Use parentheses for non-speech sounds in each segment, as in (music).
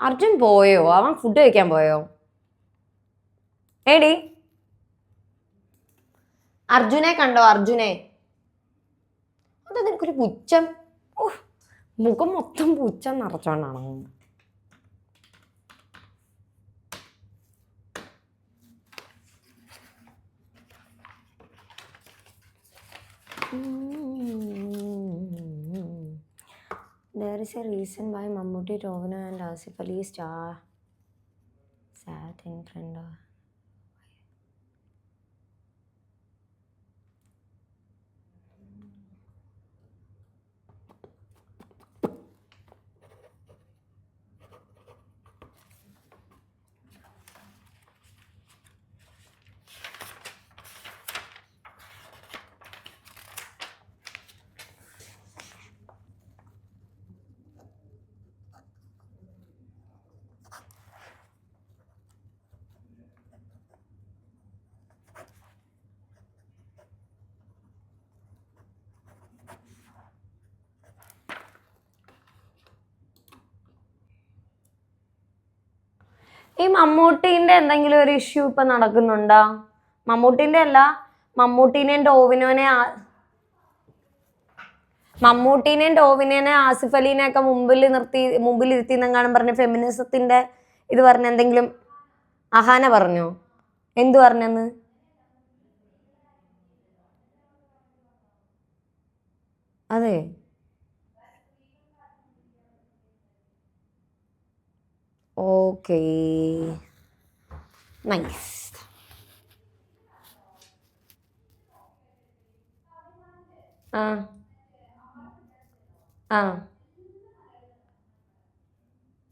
അർജുൻ പോയോ? അവൻ ഫുഡ് കഴിക്കാൻ പോയോ? ഏടി അർജുനെ കണ്ടോ? അർജുനെ. അത് നിനക്കൊരു പുച്ഛം? ഓ മുഖം മൊത്തം പുച്ഛം നിറച്ചോണ്ടാണ് There is a reason why Mammootty, Rovana and Asif Ali star sat in front of ഈ മമ്മൂട്ടീന്റെ എന്തെങ്കിലും ഒരു ഇഷ്യൂ ഇപ്പൊ നടക്കുന്നുണ്ടോ? മമ്മൂട്ടീന്റെ അല്ല മമ്മൂട്ടീനെയും ടോവിനോനെ ആ- മമ്മൂട്ടീനെയും ടോവിനേനെ ആസിഫ് അലീനെ ഒക്കെ മുമ്പിൽ നിർത്തി മുമ്പിൽ ഇരുത്തി എന്നെങ്ങാനും പറഞ്ഞ ഫെമിനിസത്തിന്റെ ഇത് പറഞ്ഞ എന്തെങ്കിലും അഹാന പറഞ്ഞോ? എന്തു പറഞ്ഞെന്ന്? അതെ. ഓക്കേ നൈസ് ആ ആ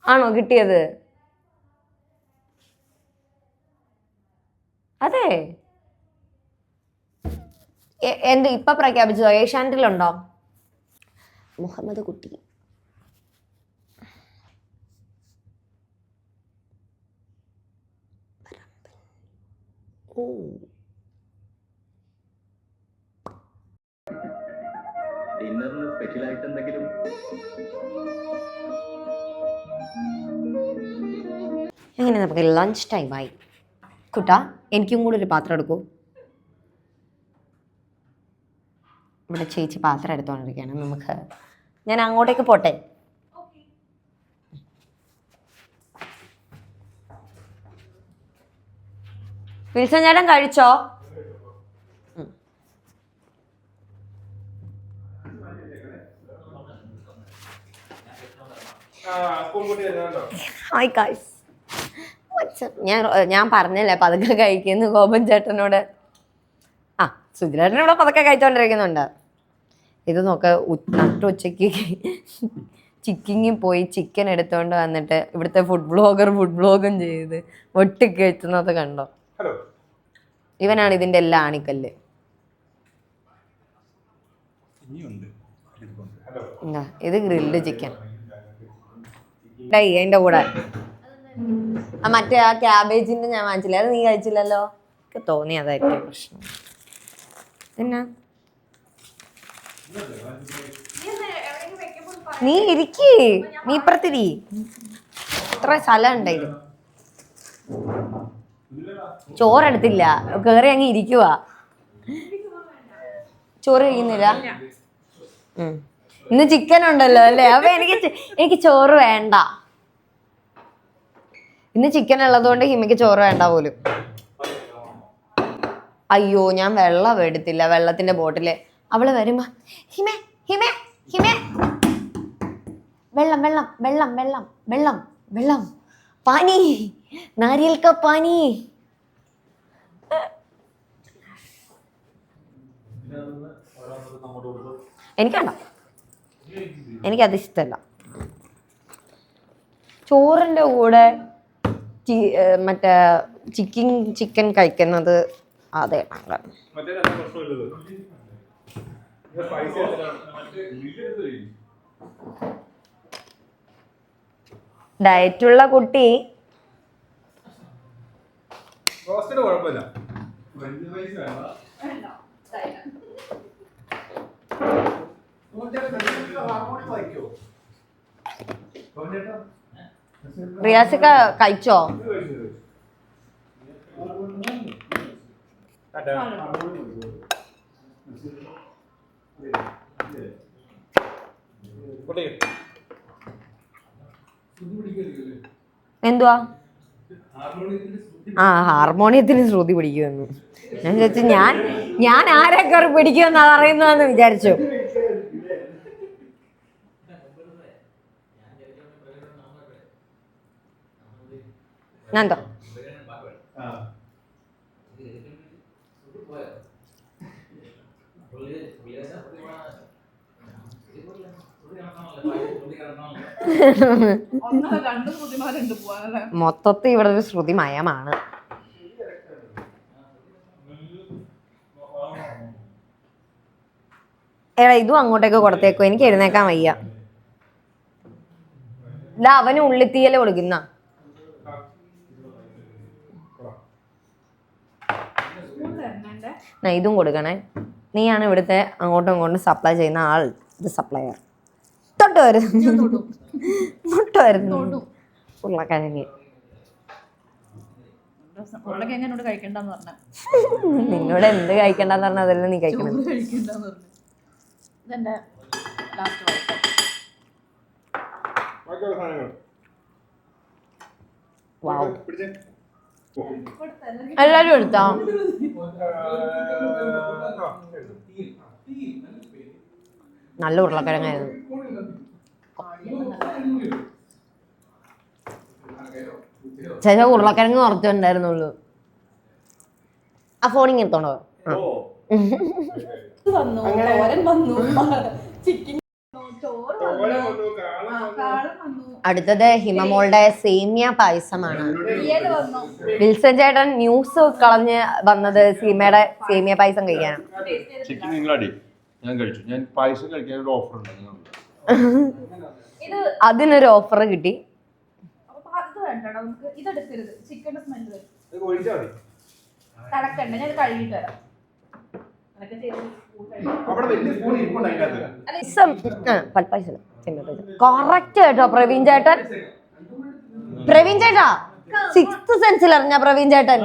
ആണോ കിട്ടിയത്? അതെ. എന്ത് ഇപ്പം പ്രഖ്യാപിച്ചതോ? ഏഷ്യാനെറ്റിലുണ്ടോ? മുഹമ്മദ് കുട്ടി. ഓ ഡിന്നറിന് സ്പെഷ്യൽ ആയിട്ട് എന്തെങ്കിലും? അങ്ങനെ നമുക്ക് ലഞ്ച് ടൈമായി കുട്ട എനിക്കും കൂടെ ഒരു പാത്രം എടുക്കൂ. ഇവിടെ ചേച്ചി പാത്രം എടുത്തുകൊണ്ടിരിക്കുകയാണ് നമുക്ക് ഞാൻ അങ്ങോട്ടേക്ക് പോട്ടെ. വിൽസൺ ചേട്ടൻ കഴിച്ചോ. ഹായ് ഞാൻ ഞാൻ പറഞ്ഞല്ലേ പതുക്കെ കഴിക്കുന്നു ഗോപൻ ചേട്ടനോട്. ആ സുജിലേട്ടൻ ഇവിടെ പതുക്കെ കഴിച്ചോണ്ടിരിക്കുന്നുണ്ട്. ഇത് നോക്ക് നട്ട് ഉച്ചയ്ക്ക് ചിക്കിങ്ങി ചിക്കിങ്ങിൽ പോയി ചിക്കൻ എടുത്തുകൊണ്ട് വന്നിട്ട് ഇവിടുത്തെ ഫുഡ് ബ്ലോഗർ ഫുഡ് ബ്ലോഗും ചെയ്ത് ഒട്ടിക്ക് കണ്ടോ? ഹലോ ഇവനാണ് ഇതിന്റെ എല്ലാ ആണിക്കല്ല്. ഇത് ഗ്രിൽഡ് ചിക്കൻ. ഡൈ അതിന്റെ കൂടെ. ആ മറ്റേ ആ ക്യാബേജിന്റെ ഞാൻ വാങ്ങിച്ചില്ല? അത് നീ കഴിച്ചില്ലല്ലോ? എനിക്ക് തോന്നി അതായിരിക്കും പ്രശ്നം. പിന്നെ നീ ഇരിക്കേ. നീ ഇപ്പുറത്തിരി. ഇത്ര സ്ഥലം ഉണ്ടായിരുന്നു ചോറെടുത്തില്ല. കേറി അങ്ങ് ഇരിക്കുക ചോറ് കഴിക്കുന്നില്ല. ഇന്ന് ചിക്കൻ ഉണ്ടല്ലോ അല്ലേ? അപ്പൊ എനിക്ക് എനിക്ക് ചോറ് വേണ്ട. ഇന്ന് ചിക്കൻ ഉള്ളതുകൊണ്ട് ഹിമയ്ക്ക് ചോറ് വേണ്ട പോലും. അയ്യോ ഞാൻ വെള്ളം എടുത്തില്ല. വെള്ളത്തിന്റെ ബോട്ടിൽ. അവൾ വരുമ്പോ ഹിമേ ഹിമേ ഹിമേ. വെള്ളം വെള്ളം വെള്ളം വെള്ളം വെള്ളം വെള്ളം. പാനി നാരിയൽക്ക ക പാനി എനിക്കണ്ട എനിക്കത് ഇഷ്ടമല്ല ചോറിന്റെ കൂടെ മറ്റേ ചിക്കൻ ചിക്കൻ കഴിക്കുന്നത് അതെ ഡയറ്റുള്ള കുട്ടി റിയാസിക്ക കഴിച്ചോ? എന്തുവാ? ആ ഹാർമോണിയത്തിന് ശ്രുതി പിടിക്കുമെന്ന്. ഞാൻ ഞാൻ ഞാൻ ആരെ കയറി പിടിക്കുമെന്നാ പറയുന്നതെന്ന് വിചാരിച്ചു. പോവാനല്ലേ മൊത്തത്തിൽ ഇവിടെ ഒരു ശ്രുതി മയമാണ് എടാ ഇതും അങ്ങോട്ടേക്ക് കൊടുത്തേക്കോ എനിക്ക് എഴുന്നേക്കാൻ വയ്യ. അവന് ഉള്ളിത്തീയൽ കൊടുക്കുന്ന തരണേ ഇതും കൊടുക്കണേ. നീയാണ് ഇവിടുത്തെ അങ്ങോട്ടും ഇങ്ങോട്ടും സപ്ലൈ ചെയ്യുന്ന ആൾ ഇത് സപ്ലയർ തൊട്ട് വരുന്നു തൊട്ട് വരുന്നു ഉരുളക്കിഴങ്ങ്. നിന്നോട് എന്ത് കഴിക്കണ്ടെന്ന് പറഞ്ഞാൽ അതല്ല നീ കഴിക്കണം. വാവ്. എല്ലാരും എടുത്താ? നല്ല ഉരുളക്കിഴങ്ങായിരുന്നു. ചില ഉരുളക്കിഴങ്ങ് കുറച്ചുണ്ടായിരുന്നുള്ളൂ ആ ഫോണിങ് എടുത്തോണ്ടോ വന്നു ചിക്കൻ വന്നു ചോറ് വന്നു ആ, കാളൻ വന്നു അടുത്തത് ഹിമമോളുടെ സേമിയ പായസമാണ്. വിൽസൺ ചേട്ടൻ ന്യൂസ് കളഞ്ഞ് വന്നത് സീമയുടെ സേമിയ പായസം കഴിക്കാനാണ്. ഞാൻ കഴിച്ചു. ഞാൻ പായസം കഴിക്കാൻ ഒരു ഓഫർ അതിനൊരു ഓഫർ കിട്ടി. പൽപ്പായസം കറക്റ്റ് കേട്ടോ പ്രവീൺ ചേട്ടൻ. പ്രവീൺ ചേട്ടാ സിക്സ്ത് സെൻസിൽ അറിഞ്ഞ പ്രവീൺ ചേട്ടൻ.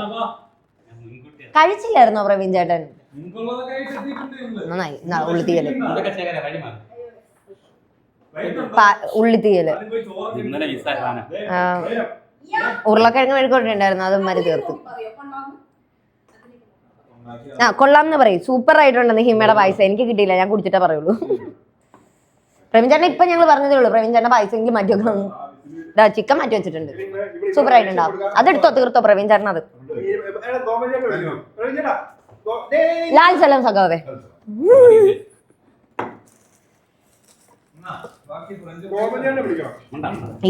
കഴിച്ചില്ലായിരുന്നോ പ്രവീൺ ചേട്ടൻ? നന്നായി ഉള്ളിത്തീയൽ. ഉള്ളിത്തീയൽ. ഉരുളക്കിഴങ്ങ് മെഴുക്കോട്ടുണ്ടായിരുന്നു അത് മരി തീർത്തു? ആ കൊള്ളാം എന്ന് പറയും. സൂപ്പർ ആയിട്ടുണ്ടെന്ന് ഹിമയുടെ പായസം. എനിക്ക് കിട്ടിയില്ല ഞാൻ കുടിച്ചിട്ടേ പറയുള്ളൂ. പ്രവീൺ ചേട്ടൻ ഇപ്പൊ ഞങ്ങൾ പറഞ്ഞതേ ഉള്ളൂ. പ്രവീൺ ചേട്ടൻ മറ്റൊക്കെ മാറ്റി വെക്കണം ഇതാ ചിക്കൻ മാറ്റി വെച്ചിട്ടുണ്ട്. സൂപ്പർ ആയിട്ടുണ്ടാവും. അതെടുത്തോ തീർത്തോ പ്രവീൺ ചേട്ടൻ അത് ലാൽ സലം സഖാവേ.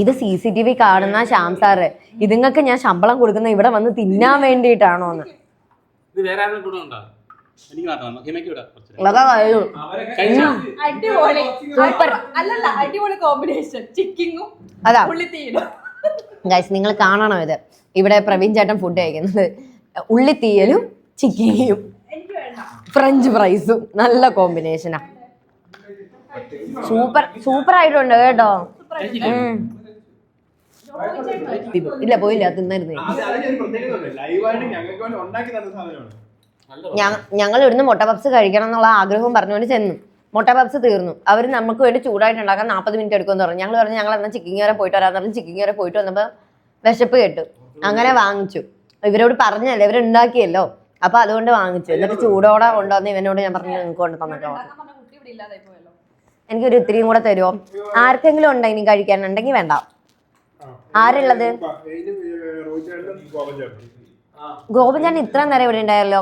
ഇത് സി സി ടി വി കാണുന്ന ശ്യാം സാറ്. ഇതുങ്ങൾക്ക് ഞാൻ ശമ്പളം കൊടുക്കുന്ന ഇവിടെ വന്ന് തിന്നാൻ വേണ്ടിയിട്ടാണോ എനിക്ക് മാത്രം അടിപൊളി. സൂപ്പർ. അല്ലല്ല അടിപൊളി കോമ്പിനേഷൻ ചിക്കിങ്ങും അതാ. ഉള്ളിത്തീരും ഗൈസ് നിങ്ങൾ കാണണം ഇത്. ഇവിടെ പ്രവീൺ ചേട്ടൻ ഫുഡ് കഴിക്കുന്നത്. ഉള്ളിത്തീയലും ചിക്കിങ്ങും എനിക്ക് വേണ്ട. ഫ്രഞ്ച് ഫ്രൈസും നല്ല കോമ്പിനേഷനാ സൂപ്പർ സൂപ്പർ ആയിട്ടുണ്ട് കേട്ടോ. ഇല്ല പോയില്ല തിന്നായിരുന്നു ഞങ്ങൾ ഇവിടുന്ന് മുട്ട പപ്സ് കഴിക്കണം എന്നുള്ള ആഗ്രഹം പറഞ്ഞുകൊണ്ട് ചെന്നു. മുട്ട പപ്സ് തീർന്നു. അവർ നമുക്ക് വേണ്ടി ചൂടായിട്ട് ഉണ്ടാക്കാൻ നാൽപ്പത് മിനിറ്റ് എടുക്കുമെന്ന് പറഞ്ഞു. ഞങ്ങൾ പറഞ്ഞു ഞങ്ങൾ എന്നാൽ ചിക്കിങ് വരെ പോയിട്ട് വരാന്ന് പറഞ്ഞ് ചിക്കിങ് വരെ പോയിട്ട് വന്നപ്പോൾ വിശപ്പ് കേട്ടു. അങ്ങനെ വാങ്ങിച്ചു. ഇവരോട് പറഞ്ഞല്ലേ ഇവരുണ്ടാക്കിയല്ലോ. അപ്പൊ അതുകൊണ്ട് വാങ്ങിച്ചു. എന്നിട്ട് ചൂടോടെ കൊണ്ടുവന്ന് ഇവനോട് ഞാൻ പറഞ്ഞു നിങ്ങൾക്ക് കൊണ്ട് തന്നിട്ടോ ഉണ്ടാക്കാൻ പറഞ്ഞ കുട്ടി ഇവിടെ ഇല്ലാതായി പോയല്ലോ. എനിക്കൊരു ഇത്രയും കൂടെ തരുമോ ആർക്കെങ്കിലും ഉണ്ടോ ഇനി കഴിക്കാനുണ്ടെങ്കിൽ വേണ്ട. ആരുള്ളത്? ഗോപൻ ചേട്ടൻ ഇത്ര നേരം ഇവിടെ ഉണ്ടായല്ലോ.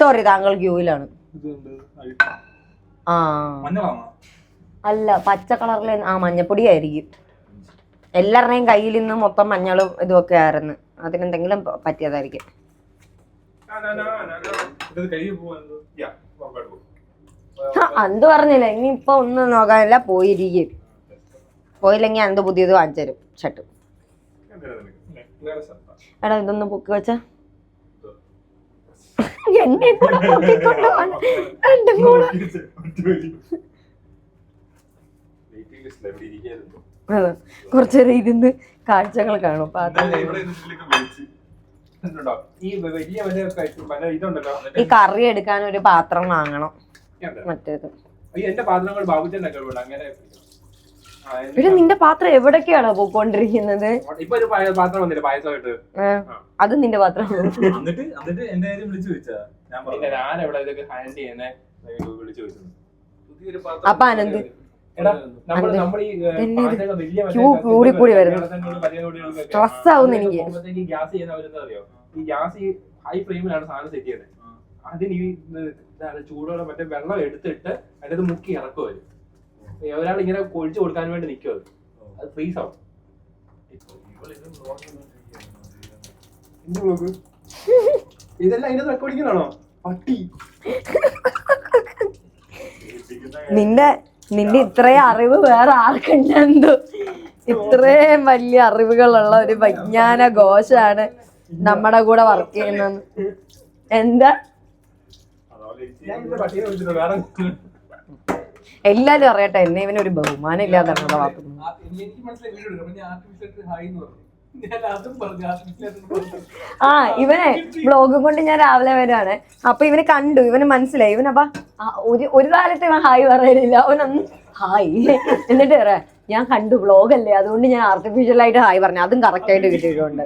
സോറി താങ്കൾ ക്യൂവിലാണ് ഇതുണ്ട്. ആ. അല്ല പച്ച കളറിൽ ആ മഞ്ഞപ്പൊടി ആയിരിക്കും എല്ലാവരുടെയും കയ്യിൽ നിന്ന് മൊത്തം മഞ്ഞളും ഇതുമൊക്കെ ആയിരുന്നു. അതിനെന്തെങ്കിലും പറ്റിയതായിരിക്കും. അന്ത് പറഞ്ഞില്ല? ഇനി ഇപ്പൊ ഒന്നും നോക്കാനില്ല പോയിരിക്കും. പോയില്ലെങ്കിൽ അന്ത് പുതിയത് വാങ്ങിച്ചു തരും ഷർട്ട് എടാ ഇതൊന്ന് പൊക്കി വെച്ച. എന്നെ കൂടെ പൊക്കിക്കൊണ്ട്. രണ്ടും കൂടെ. അതെ. കുറച്ചേരം ഇരുന്ന് കാഴ്ചകൾ കാണും. പാത്രം. ഈ കറി എടുക്കാൻ ഒരു പാത്രം വാങ്ങണം. മറ്റേത്. എന്റെ പാത്രങ്ങൾ ബാബുച്ചന്റെ ഒക്കെ അങ്ങനെ പിന്നെ നിന്റെ പാത്രം എവിടൊക്കെയാണോ പോയിക്കൊണ്ടിരിക്കുന്നത്? ഇപ്പൊ ഒരു പാത്രം വന്നില്ല പായസമായിട്ട്? അത് നിന്റെ പാത്രം അപ്പൊ അനന്ത്? എടാ നമ്മൾ നമ്മൾ ഈ എന്നെ വലിയ ക്യൂ കൂടി കൂടി വരുന്നു. സ്ട്രെസ് ആവുന്നു എനിക്ക്. ഗ്യാസ് ചെയ്യുന്ന അറിയോ? ഈ ഗ്യാസ് ഈ ഹൈ ഫ്ലെയിമിലാണ് സാധനം സെറ്റ് ചെയ്യുന്നത് അതിന് ഈ ചൂടോടെ മറ്റേ വെള്ളം എടുത്തിട്ട് അതിനകത്ത് മുക്കി ഇറക്കും അവർ. ഒരാൾ ഇങ്ങനെ കൊഴിച്ചു കൊടുക്കാൻ വേണ്ടി നിൽക്കും അത് ഫ്രീസ് ആവും. (laughs) ഇതെല്ലാം അതിനകത്ത് റെക്കോർഡിങ്ങിലാണോ പട്ടി. (laughs) നിന്റെ നിന്റെ ഇത്രയും അറിവ് വേറെ ആർക്കുണ്ടെന്തോ ഇത്രയും വലിയ അറിവുകളുള്ള ഒരു വിജ്ഞാന ഘോഷാണ് നമ്മുടെ കൂടെ വർക്ക് ചെയ്യുന്നത്. എന്താ ഞാൻ ഇതിന്റെ പട്ടീനെ വിളിച്ചിട്ട് വേറെ എല്ലാരും അറിയട്ടെ എന്നെ ഇവന് ഒരു ബഹുമാനം ഇല്ലാതെ ആ ഇവനെ ബ്ലോഗ് കൊണ്ട് ഞാൻ രാവിലെ വരുവാണ്. അപ്പൊ ഇവന് കണ്ടു ഇവന് മനസ്സിലായി. ഇവനപ്പ ഒരു ഒരു കാലത്ത് ഇവൻ ഹായ് പറയലില്ല അവനൊന്നും ഹായ് എന്നിട്ട് പറയാ ഞാൻ കണ്ടു ബ്ലോഗ് അല്ലേ? അതുകൊണ്ട് ഞാൻ ആർട്ടിഫിഷ്യൽ ആയിട്ട് ഹായ് പറഞ്ഞു. അതും കറക്റ്റ് ആയിട്ട് കിട്ടിയിട്ടുണ്ട്.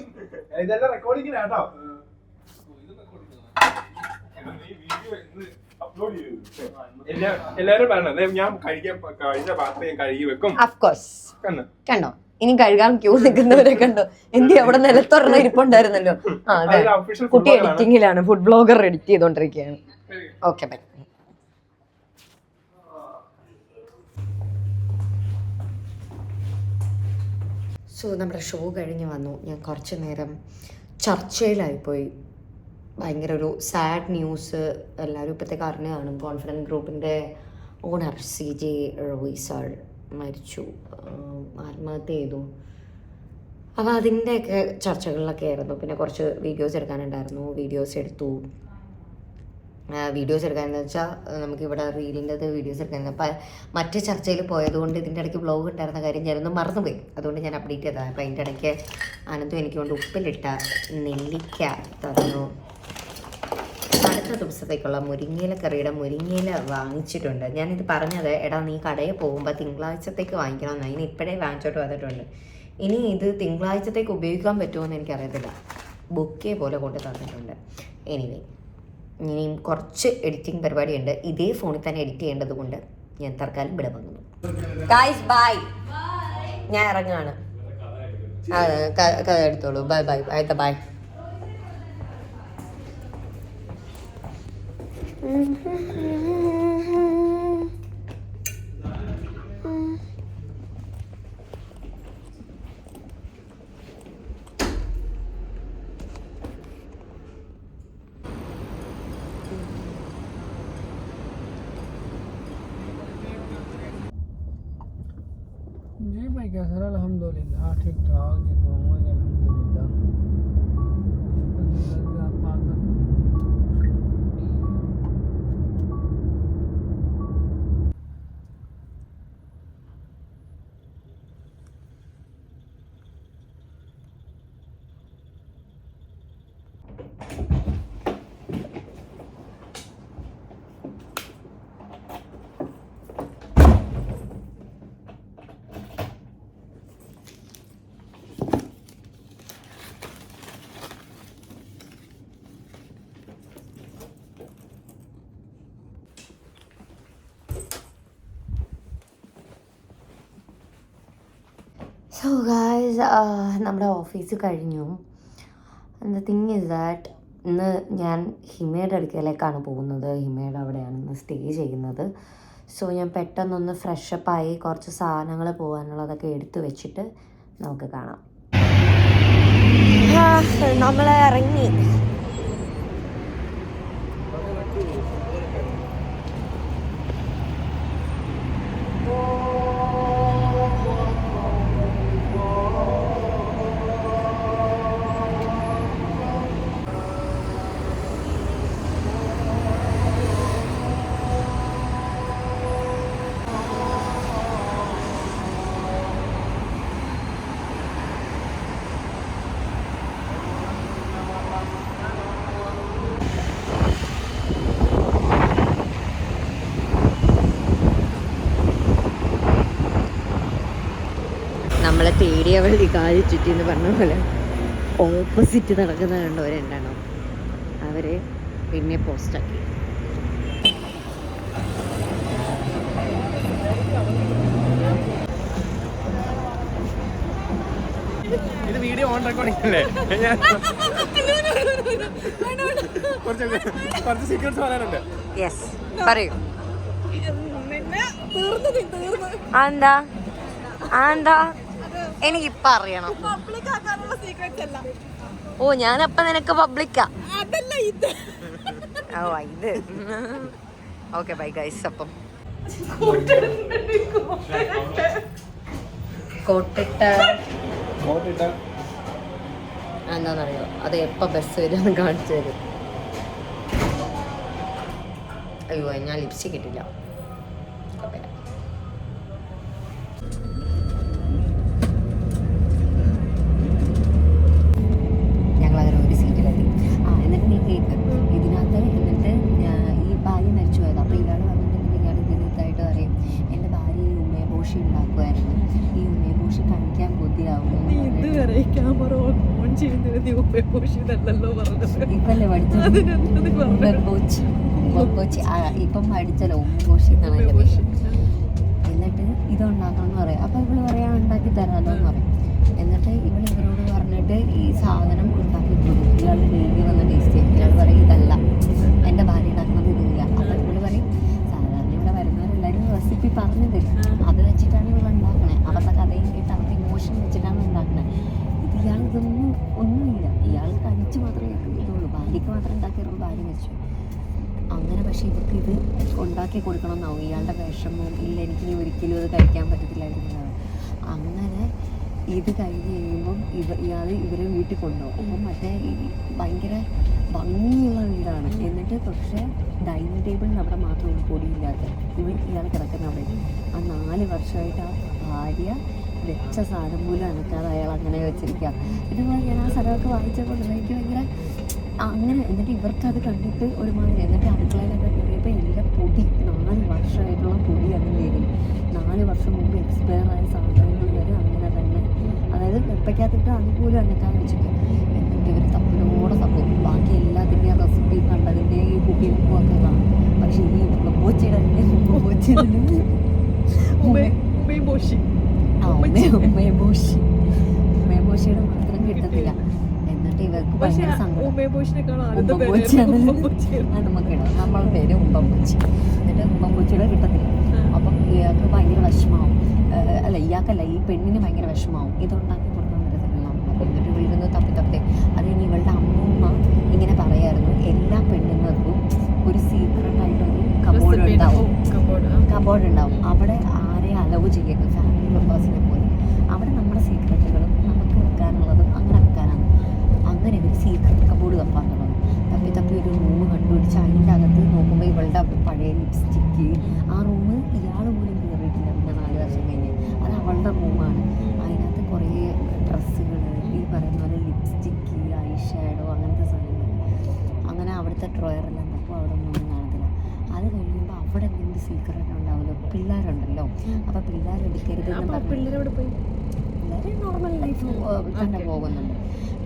എല്ലാവരും പറയണത് ഞാൻ കഴിക്കാൻ കഴിഞ്ഞ പാത്രം ഞാൻ കഴുകി വെക്കും. അഫ്കോഴ്സ് കണ്ടോ? ഇനി കഴുകാൻ ക്യൂ നിൽക്കുന്നവരെ കണ്ടോ? എന്തി അവിടെ നിലത്തൊരെണ്ണം ഇരിപ്പുണ്ടായിരുന്നല്ലോ. ആ അതെ. കുട്ടി. എഡിറ്റിംഗിലാണ് ഫുഡ് ബ്ലോഗർ എഡിറ്റ് ചെയ്തോണ്ടിരിക്കുകയാണ്. ഓക്കെ ബൈ സോ നമ്മുടെ ഷോ കഴിഞ്ഞ് വന്നു. ഞാൻ കുറച്ച് നേരം ചർച്ചയിലായിപ്പോയി. ഭയങ്കര ഒരു സാഡ് ന്യൂസ് എല്ലാവരും ഇപ്പോഴത്തെ കാരണം കാണും കോൺഫിഡൻസ് ഗ്രൂപ്പിന്റെ ഓണർ സി ജെ റോയിസാൾ മരിച്ചു ആത്മഹത്യ ചെയ്തു. അപ്പോൾ അതിന്റെയൊക്കെ ചർച്ചകളിലൊക്കെ ആയിരുന്നു. പിന്നെ കുറച്ച് വീഡിയോസ് എടുക്കാനുണ്ടായിരുന്നു. വീഡിയോസ് എടുത്തു. വീഡിയോസ് എടുക്കാമെന്ന് വെച്ചാൽ നമുക്കിവിടെ റീലിന്റെത് വീഡിയോസ് എടുക്കാൻ അപ്പം മറ്റേ ചർച്ചയിൽ പോയതുകൊണ്ട് ഇതിന്റെ ഇടയ്ക്ക് ബ്ലോഗ് ഉണ്ടായിരുന്ന കാര്യം ഞാനൊന്ന് മറന്നുപോയി. അതുകൊണ്ട് ഞാൻ അപ്ഡേറ്റ് ചെയ്തതാണ് അപ്പം അതിന്റെ ഇടയ്ക്ക് അനന്തും എനിക്ക് കൊണ്ട് ഉപ്പിലിട്ട നെല്ലിക്ക തന്നു. അടുത്ത ദിവസത്തേക്കുള്ള മുരിങ്ങയില കറിയുടെ മുരിങ്ങയില വാങ്ങിച്ചിട്ടുണ്ട്. ഞാനിത് പറഞ്ഞത് എടാ നീ കടയിൽ പോകുമ്പോൾ തിങ്കളാഴ്ചത്തേക്ക് വാങ്ങിക്കണം അതിന് ഇപ്പോഴേ വാങ്ങിച്ചോട്ട് വന്നിട്ടുണ്ട്. ഇനി ഇത് തിങ്കളാഴ്ചത്തേക്ക് ഉപയോഗിക്കാൻ പറ്റുമോ എന്ന് എനിക്കറിയത്തില്ല. ബുക്കേ പോലെ കൊണ്ട് തന്നിട്ടുണ്ട്. എനിവേ ഇനിയും കുറച്ച് എഡിറ്റിംഗ് പരിപാടിയുണ്ട്. ഇതേ ഫോണിൽ തന്നെ എഡിറ്റ് ചെയ്യേണ്ടത് കൊണ്ട് ഞാൻ തൽക്കാലം ഇവിടെ വന്നു. ഗായ്സ് ബൈ ഞാൻ ഇറങ്ങാണ് കഥ എടുത്തോളൂ. Bye bye bye bye 嗯。哼哼哼 so guys നമ്മുടെ ഓഫീസ് കഴിഞ്ഞു ദ തിങ് ഇസ് ദാറ്റ് ഇന്ന് ഞാൻ ഹിമയുടെ അടുക്കലേക്കാണ് പോകുന്നത്. ഹിമയുടെ അവിടെയാണ് ഇന്ന് സ്റ്റേ ചെയ്യുന്നത്. സോ ഞാൻ പെട്ടെന്നൊന്ന് ഫ്രഷപ്പായി കുറച്ച് സാധനങ്ങൾ പോകാനുള്ളതൊക്കെ എടുത്തു വെച്ചിട്ട് നമുക്ക് കാണാം. നമ്മൾ ഇറങ്ങി. നമ്മളെ വഴി കാലി ചുറ്റി എന്ന് പറഞ്ഞ പോലെ. ഓപ്പോസിറ്റ് നടക്കുന്ന കണ്ടോ രണ്ടെണ്ണം. അവരെ പിന്നെ പോസ്റ്റാക്കി ഇത് വീഡിയോ ഓൺ റെക്കോർഡിംഗ് അല്ലേ? കുറച്ച് കുറച്ച് സീക്രട്സ് പറയാനുണ്ട്. യെസ് പറയൂ. എന്താ എന്താ എനിക്കിപ്പം അറിയണം. ഓ ഞാനപ്പ നിനക്ക് പബ്ലിക്കാ ഓ ഇത്. ഓക്കെ ബൈ ഗൈസ് അപ്പം. കോട്ടിട്ട. എന്താണെന്നറിയോ അത് എപ്പ ബസ് വരുമെന്ന് കാണിച്ചു തരും. അയ്യോ ഞാൻ ലിപ്സ്റ്റിക് കിട്ടില്ല ക്യാമറ ഓൺ ചെയ്യുന്നതിന് നീ പറഞ്ഞത്. അതിനെന്താ പറഞ്ഞത്? ഇപ്പം പഠിച്ചല്ലോ ഉമ്മബോഷി എന്നാണ് എന്റെ പേര്. എന്നിട്ട് ഇത് ഉണ്ടാക്കണം എന്ന് പറയും. അപ്പോൾ ഇവൾ പറയാ ഉണ്ടാക്കി തരാമല്ലോ എന്ന് പറയും. എന്നിട്ട് ഇവൾ ഇവരോട് പറഞ്ഞിട്ട് ഈ സാധനം ഉണ്ടാക്കി കൊടുക്കും. ഇയാൾ ഡെയിലി വന്ന് ടേസ്റ്റ് ചെയ്യും. ഇയാൾ പറയും ഇതല്ല എന്റെ ഭാര്യ ഉണ്ടാക്കുന്നത് ഇതില്ല അപ്പോൾ ഇവൾ പറയും സാധാരണ ഇവിടെ വരുന്നവരെല്ലാവരും റെസിപ്പി പറഞ്ഞു തരും അത് വെച്ചിട്ടാണ് ഇവൾ ഉണ്ടാക്കണേ അവരുടെ കഥയും കേട്ട് അവരുടെ ഇമോഷൻ വെച്ചിട്ടാണ് ഉണ്ടാക്കണേ ഇതൊന്നും ഒന്നുമില്ല. ഇയാൾ കഴിച്ച് മാത്രമേ ഇതുള്ളൂ. ഭാര്യയ്ക്ക് മാത്രം തരുമ്പോൾ ഭാര്യ വെച്ചു. അങ്ങനെ പക്ഷേ ഇവർക്ക് ഇത് ഉണ്ടാക്കി കൊടുക്കണം എന്നാവും ഇയാളുടെ വിഷമവും ഇല്ല എനിക്ക് ഇനി ഒരിക്കലും അത് കഴിക്കാൻ പറ്റത്തില്ലായിരുന്നു അങ്ങനെ ഇത് കഴിഞ്ഞ് കഴിയുമ്പം ഇവ ഇയാൾ ഇവരെ വീട്ടിൽ കൊണ്ടുപോകും. അപ്പം മറ്റേ ഭയങ്കര ഭംഗിയുള്ള വീടാണ്. എന്നിട്ട് പക്ഷേ ഡൈനിങ് ടേബിൾ അവിടെ മാത്രമേ പൊടിയില്ലാത്ത ഇവർ ഇയാൾ കിടക്കുന്ന അവിടെ ആ നാല് വർഷമായിട്ട് ആ ഭാര്യ വെച്ച സാധനം പോലും അനക്കാതെ അയാൾ അങ്ങനെ വെച്ചിരിക്കുക ഇതുപോലെ ഞാൻ ആ സ്ഥലമൊക്കെ വായിച്ചപ്പോൾ എനിക്ക് ഭയങ്കര അങ്ങനെ എന്നിട്ട് ഇവർക്ക് അത് കണ്ടിട്ട് ഒരുമാതിരി എന്നിട്ട് അടുക്കളയിലൊക്കെ കയറിയപ്പോൾ എല്ലാ പൊടി നാല് വർഷമായിട്ടുള്ള പൊടി വരും നാല് വർഷം മുമ്പ് എക്സ്പയർ ആയ സാധനങ്ങൾ വരെ അങ്ങനെ തന്നെ അതായത് വെപ്പയ്ക്കകത്തിട്ട് അതുപോലും അനക്കാൻ വെച്ചിട്ട് എന്നിട്ട് ഇവർ തപ്പിനോടെ തപ്പും ബാക്കി എല്ലാത്തിന്റെയും റെസിപ്പി കണ്ടതിന്റെ ഈ കുക്കിംഗ് ഉപ്പൊക്കെ കാണും പക്ഷേ ഈ ഉമ്മച്ചിയുടെ ഉമ്മച്ചിയുടെ ഉമ്മേ- ഉമ്മേ ബോഷി. ആ ഉമ്മ ഉമ്മയബോഷി മാത്രം കിട്ടത്തില്ല. എന്നിട്ട് ഇവർക്ക് ഭയങ്കര സങ്കടം. ഉമ്മേ ബോഷിനേക്കാൾ ആദ്യത്തെ ഉമ്മബോച്ചി പേരായിരുന്നു ആണ്. ഉമ്മബോച്ചി. അത് നമുക്കിടാം നമ്മളെ പേര് ഉമ്പമ്പൂച്ചി എന്നിട്ട് ഉമ്പമ്പൂച്ചിയുടെ കിട്ടത്തില്ല. അപ്പം ഇയാൾക്ക് ഭയങ്കര വിഷമാവും അല്ല ഇയാൾക്കല്ല ഈ പെണ്ണിന് ഭയങ്കര വിഷമാവും ഇതുണ്ടാക്കി കൊടുക്കാൻ പറ്റത്തില്ല എന്നിട്ട് വീഴുന്നു തപ്പി തപ്പി. അത് ഇനി ഇവളുടെ അമ്മൂമ്മ ഇങ്ങനെ പറയായിരുന്നു. എല്ലാ പെണ്ണുങ്ങൾക്കും ഒരു സീക്രട്ടായിട്ടൊരു കബോർഡ് ഉണ്ടാവും. ഉണ്ടാവും. കബോർഡ് ഉണ്ടാവും. അവിടെ ആരെ അലവ് ചെയ്യരുത് ഫാമിലി പോയി അവിടെ നമ്മുടെ സീക്രട്ടുകളും നമുക്ക് വെക്കാനുള്ളതും അങ്ങനെ വെക്കാനാണ്. അങ്ങനെ ഒരു സീക്രട്ട് കബോർഡ് തപ്പാനുള്ളത് തപ്പി തപ്പി ഒരു റൂം കണ്ടുപിടിച്ച് അതിന്റെ അകത്ത് നോക്കുമ്പോൾ ഇവളുടെ പഴയ ലിപ്സ്റ്റിക്ക് ആ റൂം ഇയാൾ പോലും കയറിയിട്ടില്ല പിന്നെ നാല് വർഷം കഴിഞ്ഞ്. അത് അവളുടെ റൂമാണ് അതിനകത്ത് കുറേ ഡ്രസ്സുകൾ ഈ പറയുന്ന പോലെ ലിപ്സ്റ്റിക്ക് ഐ ഷാഡോ അങ്ങനത്തെ സാധനങ്ങൾ അങ്ങനെ അവിടുത്തെ ഡ്രോയറെല്ലാം തപ്പോൾ അവിടെ ഒന്നും കാണത്തില്ല. അത് കഴിയുമ്പോൾ അവിടെ എന്തെങ്കിലും സീക്രട്ട് ഉണ്ടാവുമല്ലോ. പിള്ളേരുണ്ടല്ലോ. അപ്പോൾ പിള്ളേരെടുക്കരുത് പിള്ളേരോട് പോയി? പിള്ളേർ നോർമൽ ലൈഫ് തന്നെ പോകുന്നുണ്ട്.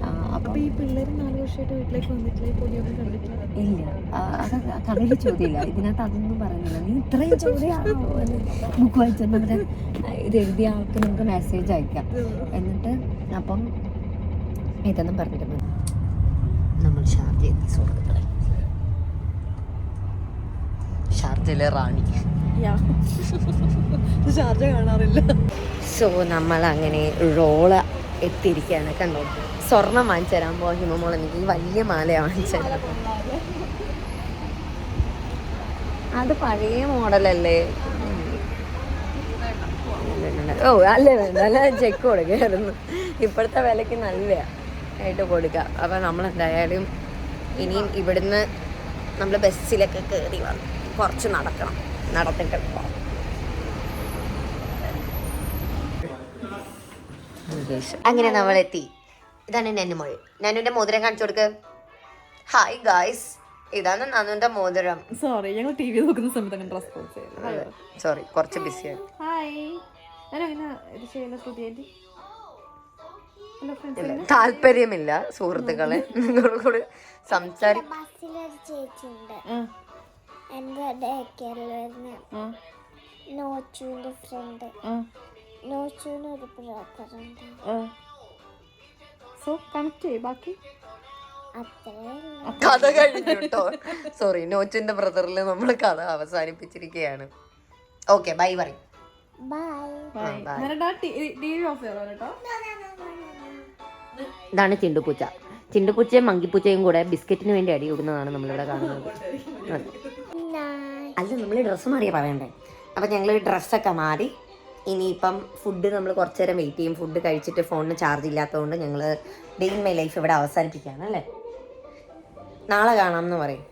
ആ, അപ്പൊ അപ്പം ഈ പിള്ളേർ നാല് വർഷമായിട്ട് വീട്ടിലേക്ക് വന്നിട്ടില്ല പൊടിയൊന്നും കണ്ടിട്ടില്ല? ഇല്ല. കഥയിൽ ചോദ്യമില്ല. ഇതിനകത്ത് അതൊന്നും പറയുന്നില്ല. നീ ഇത്രയും ചോദ്യമാണോ എന്ന് ബുക്ക് വായിച്ചാൽ ഇത് എഴുതിയ ആൾക്ക് നമുക്ക് മെസ്സേജ് അയക്കാം. എന്നിട്ട് അപ്പം ഇതൊന്നും പറഞ്ഞിട്ട് നമ്മൾ ഷാർജ് എത്തി സുഹൃത്തുക്കളെ ഷാർജയിലെ റാണി. ഷാർജ കാണാറില്ല. സോ നമ്മൾ അങ്ങനെ റോള എത്തിയിരിക്കുകയാണ് കണ്ടോ? സ്വർണം വാങ്ങിച്ചു തരാൻ പോവാ ഹിമമോൾ എനിക്ക് വലിയ മാല വാങ്ങിച്ചു തരാം അത് പഴയ മോഡലല്ലേ? ഓ അല്ലേ വേണ്ട അല്ല ചെക്ക് കൊടുക്കായിരുന്നു. ഇപ്പോഴത്തെ വിലക്ക് നല്ല ആയിട്ട് കൊടുക്കാം. അപ്പം നമ്മൾ എന്തായാലും ഇനിയും ഇവിടുന്ന് നമ്മൾ ബസ്സിലൊക്കെ കയറി വന്നു. കുറച്ച് നടക്കണം. നടത്തിട്ട് പോകാം അങ്ങനെ നമ്മൾ എത്തി ഇതാണ് നന്നുമോൾ നന്നുവിന്റെ മോതിരം കാണിച്ചു കൊടുക്ക്. ഹായ് ഗായ്സ് ഇതാണ് നനുവിന്റെ മോതിരം. സോറി ഞങ്ങൾ ടി വി നോക്കുന്ന സമയത്ത് അങ്ങനെ റെസ്പോൺസ് ചെയ്തു. സോറി കുറച്ച് ബിസിയാണ് ഹായ് താല്പര്യമില്ല സുഹൃത്തുക്കളെ. നിങ്ങളോട് സംസാരിക്കും എന്റെ ഡേ കെയറിൽ വരുന്ന നോച്ചുവിന്റെ ഫ്രണ്ട് നോച്ചുവിന് ഒരു ബ്രോക്കറുണ്ട് സോ കണക്ട് ചെയ്യും ബാക്കി? കഥ കഴിഞ്ഞു കേട്ടോ സോറി നോച്ചിന്റെ ബ്രദറിൽ നമ്മൾ കഥ അവസാനിപ്പിച്ചിരിക്കുകയാണ് ഓക്കെ ബൈ പറയും. ഇതാണ് ചിണ്ടുപൂച്ച. ചിണ്ടുപൂച്ചയും മങ്കിപ്പൂച്ചയും കൂടെ ബിസ്ക്കറ്റിന് വേണ്ടി അടി കൂടുന്നതാണ് നമ്മളിവിടെ കാണുന്നത്. അല്ല നമ്മൾ ഡ്രസ്സ് മാറിയാ പറയണ്ടേ? അപ്പം ഞങ്ങൾ ഡ്രസ്സൊക്കെ മാറി. ഇനിയിപ്പം ഫുഡ് നമ്മൾ കുറച്ച് നേരം വെയിറ്റ് ചെയ്യും. ഫുഡ് കഴിച്ചിട്ട് ഫോണിന് ചാർജ് ഇല്ലാത്തതുകൊണ്ട് ഞങ്ങൾ ഡേ ഇൻ മൈ ലൈഫ് ഇവിടെ അവസാനിപ്പിക്കുകയാണ് അല്ലേ? നാളെ കാണാം എന്ന് പറയും.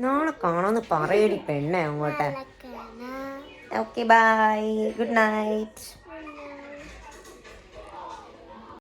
നാളെ കാണാമെന്ന് പറയടി പെണ്ണേ അങ്ങോട്ടെ. Okay bye good night